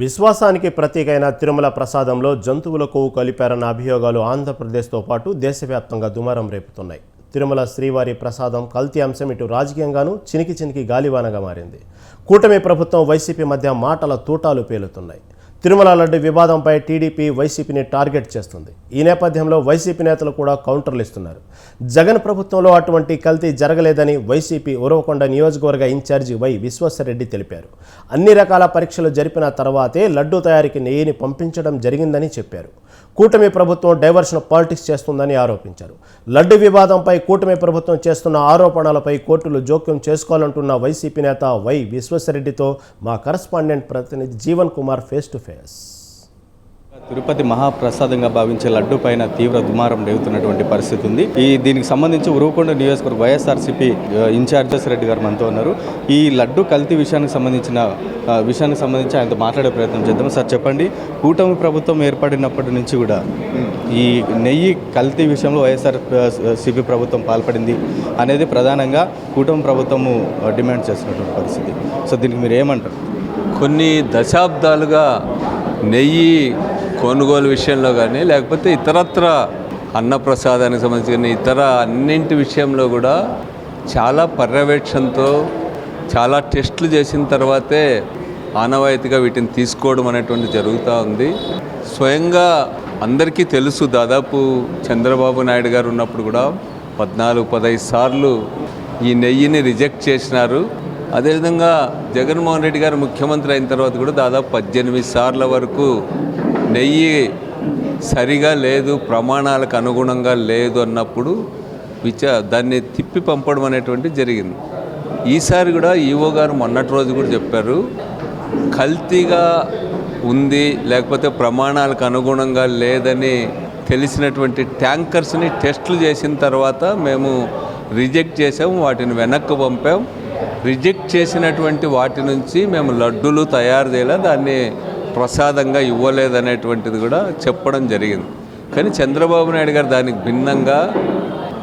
విశ్వాసానికి ప్రతీకైన తిరుమల ప్రసాదంలో జంతువుల కొవ్వు కలిపారన్న అభియోగాలు ఆంధ్రప్రదేశ్తో పాటు దేశవ్యాప్తంగా దుమారం రేపుతున్నాయి. తిరుమల శ్రీవారి ప్రసాదం కల్తీ అంశం ఇటు రాజకీయంగానూ చినికి చినికి గాలివానగా మారింది. కూటమి ప్రభుత్వం వైసీపీ మధ్య మాటల తూటాలు పేలుతున్నాయి. తిరుమల లడ్డు వివాదంపై టీడీపీ వైసీపీని టార్గెట్ చేస్తుంది. ఈ నేపథ్యంలో వైసీపీ నేతలు కూడా కౌంటర్లు ఇస్తున్నారు. జగన్ ప్రభుత్వంలో అటువంటి కల్తీ జరగలేదని వైసీపీ ఉరవకొండ నియోజకవర్గ ఇన్ఛార్జి వై విశ్వేశ్వరరెడ్డి తెలిపారు. అన్ని రకాల పరీక్షలు జరిపిన తర్వాతే లడ్డు తయారీకి నెయ్యిని పంపించడం జరిగిందని చెప్పారు. కూటమి ప్రభుత్వం డైవర్షన్ పాలిటిక్స్ చేస్తుందని ఆరోపించారు. లడ్డు వివాదంపై కూటమి ప్రభుత్వం చేస్తున్న ఆరోపణలపై కోర్టులు జోక్యం చేసుకోవాలంటున్న వైసీపీ నేత వై విశ్వేశ్వరరెడ్డితో మా కరస్పాండెంట్ ప్రతినిధి Jeevan Kumar face to face. Tirupati మహాప్రసాదంగా భావించే లడ్డు పైన తీవ్ర దుమారం రేగుతున్నటువంటి పరిస్థితి ఉంది. ఈ దీనికి సంబంధించి ఉరువకొండ నియోజకవర్గ వైఎస్ఆర్సీపీ ఇన్ఛార్జెస్ రెడ్డి గారు మనతో ఉన్నారు. ఈ లడ్డు కల్తీ విషయానికి సంబంధించిన విషయానికి సంబంధించి ఆయనతో మాట్లాడే ప్రయత్నం చేద్దాం. సార్ చెప్పండి. కూటమి ప్రభుత్వం ఏర్పడినప్పటి నుంచి కూడా ఈ నెయ్యి కల్తీ విషయంలో వైఎస్ఆర్ సిపి ప్రభుత్వం పాల్పడింది అనేది ప్రధానంగా కూటమి ప్రభుత్వము డిమాండ్ చేస్తున్నటువంటి పరిస్థితి. సో దీనికి మీరు ఏమంటారు? కొన్ని దశాబ్దాలుగా నెయ్యి కొనుగోలు విషయంలో కానీ లేకపోతే ఇతరత్ర అన్నప్రసాదానికి సంబంధించిన ఇతర అన్నింటి విషయంలో కూడా చాలా పర్యవేక్షణతో చాలా టెస్టులు చేసిన తర్వాతే ఆనవాయితీగా వీటిని తీసుకోవడం అనేటువంటి జరుగుతూ ఉంది. స్వయంగా అందరికీ తెలుసు దాదాపు చంద్రబాబు నాయుడు గారు ఉన్నప్పుడు కూడా పద్నాలుగు పదహైదు సార్లు ఈ నెయ్యిని రిజెక్ట్ చేసినారు. అదేవిధంగా జగన్మోహన్ రెడ్డి గారు ముఖ్యమంత్రి అయిన తర్వాత కూడా దాదాపు పద్దెనిమిది సార్ల వరకు నెయ్యి సరిగా లేదు ప్రమాణాలకు అనుగుణంగా లేదు అన్నప్పుడు విచా దాన్ని తిప్పి పంపడం అనేటువంటి జరిగింది. ఈసారి కూడా ఈవో గారు మొన్నటి రోజు కూడా చెప్పారు కల్తీగా ఉంది లేకపోతే ప్రమాణాలకు అనుగుణంగా లేదని తెలిసినటువంటి ట్యాంకర్స్ని టెస్టులు చేసిన తర్వాత మేము రిజెక్ట్ చేసాము వాటిని వెనక్కి పంపాం రిజెక్ట్ చేసినటువంటి వాటి నుంచి మేము లడ్డూలు తయారు చేయలే దాన్ని ప్రసాదంగా ఇవ్వలేదనేటువంటిది కూడా చెప్పడం జరిగింది. కానీ చంద్రబాబు నాయుడు గారు దానికి భిన్నంగా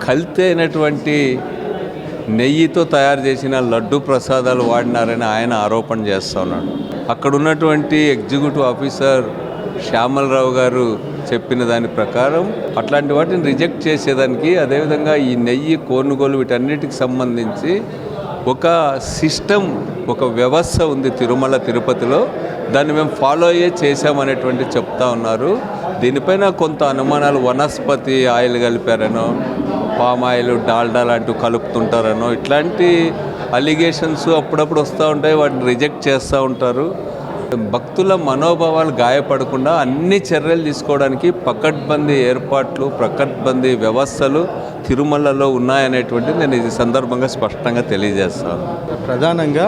కల్తీ అయినటువంటి నెయ్యితో తయారు చేసిన లడ్డు ప్రసాదాలు వాడినారని ఆయన ఆరోపణ చేస్తూ ఉన్నాడు. అక్కడ ఉన్నటువంటి ఎగ్జిక్యూటివ్ ఆఫీసర్ శ్యామలరావు గారు చెప్పిన దాని ప్రకారం అట్లాంటి వాటిని రిజెక్ట్ చేసేదానికి అదేవిధంగా ఈ నెయ్యి కొనుగోలు వీటన్నిటికి సంబంధించి ఒక సిస్టమ్ ఒక వ్యవస్థ ఉంది తిరుమల తిరుపతిలో. దాన్ని మేము ఫాలో అయ్యే చేసామనేటువంటి చెప్తా ఉన్నారు. దీనిపైన కొంత అనుమానాలు వనస్పతి ఆయిల్ కలిపారనో పామ్ ఆయిల్ డాల్డా లాంటివి కలుపుతుంటారనో ఇట్లాంటి అలిగేషన్స్ అప్పుడప్పుడు వస్తూ ఉంటాయి వాటిని రిజెక్ట్ చేస్తూ ఉంటారు. భక్తుల మనోభావాలు గాయపడకుండా అన్ని చర్యలు తీసుకోవడానికి పకడ్బందీ ఏర్పాట్లు పకడ్బందీ వ్యవస్థలు తిరుమలలో ఉన్నాయనేటువంటి నేను ఈ సందర్భంగా స్పష్టంగా తెలియజేస్తాను. ప్రధానంగా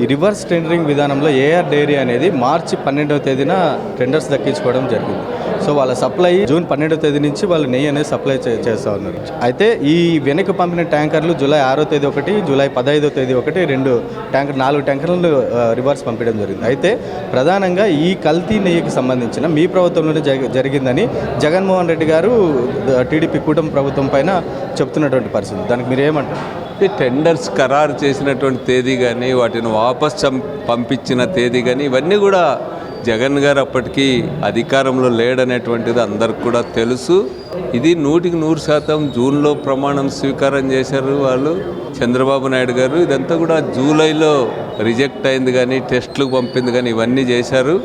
ఈ రివర్స్ టెండరింగ్ విధానంలో ఏఆర్ డైరీ అనేది మార్చి పన్నెండవ తేదీన టెండర్స్ దక్కించుకోవడం జరిగింది. సో వాళ్ళ సప్లై జూన్ పన్నెండవ తేదీ నుంచి వాళ్ళు నెయ్యి అనేది సప్లై చే- చేస్తూ ఉన్నారు. అయితే ఈ వెనక్కి పంపిన ట్యాంకర్లు జూలై ఆరో తేదీ ఒకటి జూలై పదహైదో తేదీ ఒకటి రెండు ట్యాంకర్ నాలుగు ట్యాంకర్లు రివర్స్ పంపించడం జరిగింది. అయితే ప్రధానంగా ఈ కల్తీ నెయ్యికి సంబంధించిన మీ ప్రభుత్వంలోనే జరిగిందని జగన్మోహన్ రెడ్డి గారు టీడీపీ కూటమి ప్రభుత్వం పైన చెప్తున్నటువంటి పరిస్థితి. దానికి మీరు ఏమంటారు ఈ టెండర్స్ ఖరారు చేసినటువంటి తేదీ కానీ వాటిని వాపస్ పంపించిన తేదీ కానీ ఇవన్నీ కూడా జగన్ గారు అప్పటికీ అధికారంలో లేడనేటువంటిది అందరికి కూడా తెలుసు. ఇది నూటికి నూరు శాతం జూన్లో ప్రమాణం స్వీకారం చేశారు వాళ్ళు. చంద్రబాబు నాయుడు గారు ఇదంతా కూడా జూలైలో రిజెక్ట్ అయింది కానీ టెస్టులకు పంపింది కానీ ఇవన్నీ చేశారు.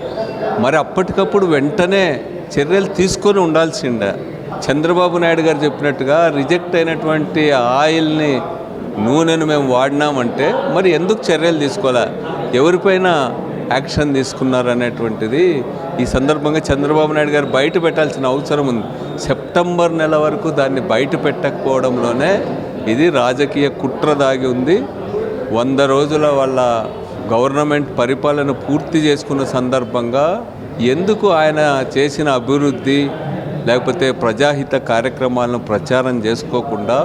మరి అప్పటికప్పుడు వెంటనే చర్యలు తీసుకొని ఉండాల్సిండే చంద్రబాబు నాయుడు గారు చెప్పినట్టుగా రిజెక్ట్ అయినటువంటి ఆయిల్ని నూనెను మేము వాడినామంటే మరి ఎందుకు చర్యలు తీసుకోవాలా? ఎవరిపైన యాక్షన్ తీసుకున్నారు అనేటువంటిది ఈ సందర్భంగా చంద్రబాబు నాయుడు గారు బయట పెట్టాల్సిన అవసరం ఉంది. సెప్టెంబర్ నెల వరకు దాన్ని బయట పెట్టకపోవడంలోనే ఇది రాజకీయ కుట్ర దాగి ఉంది. వంద రోజుల వాళ్ళ గవర్నమెంట్ పరిపాలన పూర్తి చేసుకున్న సందర్భంగా ఎందుకు ఆయన చేసిన అభివృద్ధి లేకపోతే ప్రజాహిత కార్యక్రమాలను ప్రచారం చేసుకోకుండా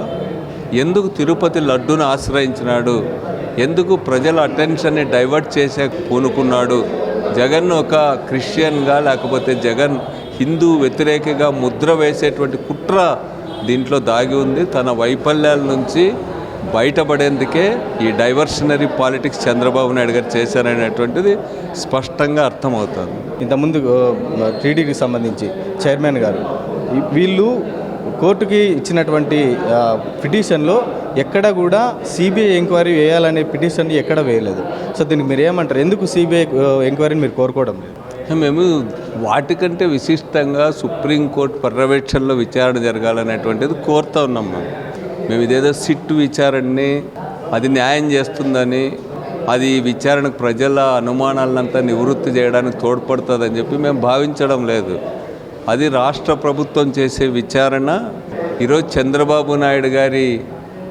ఎందుకు తిరుపతి లడ్డును ఆశ్రయించినాడు? ఎందుకు ప్రజల అటెన్షన్ని డైవర్ట్ చేసే పూనుకున్నాడు? జగన్ ఒక క్రిస్టియన్గా లేకపోతే జగన్ హిందూ వ్యతిరేకగా ముద్ర వేసేటువంటి కుట్ర దీంట్లో దాగి ఉంది. తన వైఫల్యాల నుంచి బయటపడేందుకే ఈ డైవర్షనరీ పాలిటిక్స్ చంద్రబాబు నాయుడు గారు చేశారనేటువంటిది స్పష్టంగా అర్థమవుతుంది. ఇంతకుముందు టీడీకి సంబంధించి చైర్మన్ గారు వీళ్ళు కోర్టుకి ఇచ్చినటువంటి పిటిషన్లో ఎక్కడ కూడా సిబిఐ ఎంక్వైరీ వేయాలనే పిటిషన్ ఎక్కడ వేయలేదు. సో దీనికి మీరు ఏమంటారు? ఎందుకు సిబిఐ ఎంక్వైరీని మీరు కోరుకోవడం లేదు? మేము వాటికంటే విశిష్టంగా సుప్రీంకోర్టు పర్యవేక్షణలో విచారణ జరగాలనేటువంటిది కోరుతా ఉన్నాం మేము. మేము ఇదేదో సిట్ విచారణని అది న్యాయం చేస్తుందని అది విచారణకు ప్రజల అనుమానాలంతా నివృత్తి చేయడానికి తోడ్పడుతుందని చెప్పి మేము భావించడం లేదు. అది రాష్ట్ర ప్రభుత్వం చేసే విచారణ. ఈరోజు చంద్రబాబు నాయుడు గారి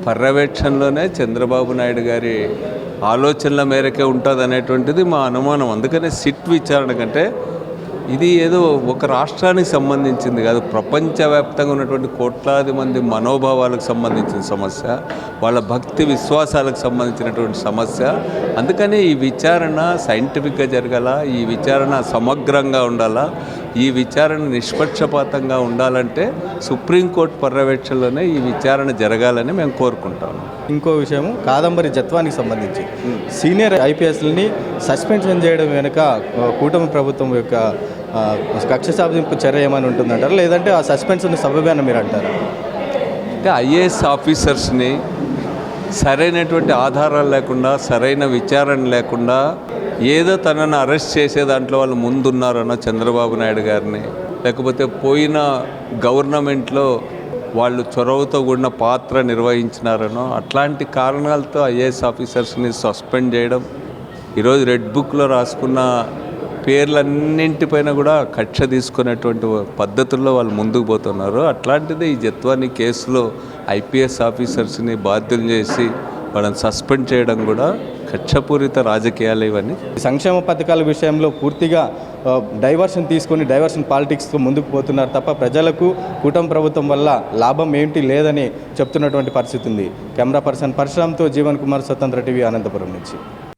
పర్యవేక్షణలోనే చంద్రబాబు నాయుడు గారి ఆలోచనల మేరకే ఉంటుంది అనేటువంటిది మా అనుమానం. అందుకనే సిట్ విచారణ కంటే ఇది ఏదో ఒక రాష్ట్రానికి సంబంధించింది కాదు ప్రపంచవ్యాప్తంగా ఉన్నటువంటి కోట్లాది మంది మనోభావాలకు సంబంధించిన సమస్య వాళ్ళ భక్తి విశ్వాసాలకు సంబంధించినటువంటి సమస్య. అందుకని ఈ విచారణ సైంటిఫిక్గా జరగాల ఈ విచారణ సమగ్రంగా ఉండాలా ఈ విచారణ నిష్పక్షపాతంగా ఉండాలంటే సుప్రీంకోర్టు పర్యవేక్షణలోనే ఈ విచారణ జరగాలని మేము కోరుకుంటాము ఇంకో విషయం కాదంబరి జత్వానికి సంబంధించి. సీనియర్ ఐపీఎస్ని సస్పెన్షన్ చేయడం వెనుక కూటమి ప్రభుత్వం యొక్క కక్ష సాధింపు చర్య ఏమైనా ఉంటుందంటారా? లేదంటే ఆ సస్పెన్షన్ సబబేనా మీరు అంటారా? అంటే ఐఏఎస్ ఆఫీసర్స్ని సరైనటువంటి ఆధారాలు లేకుండా సరైన విచారణ లేకుండా ఏదో తనను అరెస్ట్ చేసే దాంట్లో వాళ్ళు ముందున్నారనో చంద్రబాబు నాయుడు గారిని. లేకపోతే పోయిన గవర్నమెంట్లో వాళ్ళు చొరవతో కూడిన పాత్ర నిర్వహించినారనో అట్లాంటి కారణాలతో ఐఏఎస్ ఆఫీసర్స్ని సస్పెండ్ చేయడం ఈరోజు రెడ్ బుక్లో రాసుకున్న పేర్లన్నింటిపైన కూడా కక్ష తీసుకునేటువంటి పద్ధతుల్లో వాళ్ళు ముందుకు పోతున్నారు. అట్లాంటిది ఈ జత్వాని కేసులో ఐపీఎస్ ఆఫీసర్స్ని బాధ్యులు చేసి వాళ్ళని సస్పెండ్ చేయడం కూడా కక్షపూరిత రాజకీయాలు ఇవన్నీ. సంక్షేమ పథకాల విషయంలో పూర్తిగా డైవర్షన్ తీసుకొని డైవర్షన్ పాలిటిక్స్తో ముందుకు పోతున్నారు తప్ప ప్రజలకు కూటమి ప్రభుత్వం వల్ల లాభం ఏంటి లేదని చెప్తున్నటువంటి పరిస్థితి ఉంది. కెమెరా పర్సన్ పరశురామ్తో జీవన్ కుమార్ స్వతంత్ర టీవీ అనంతపురం నుంచి.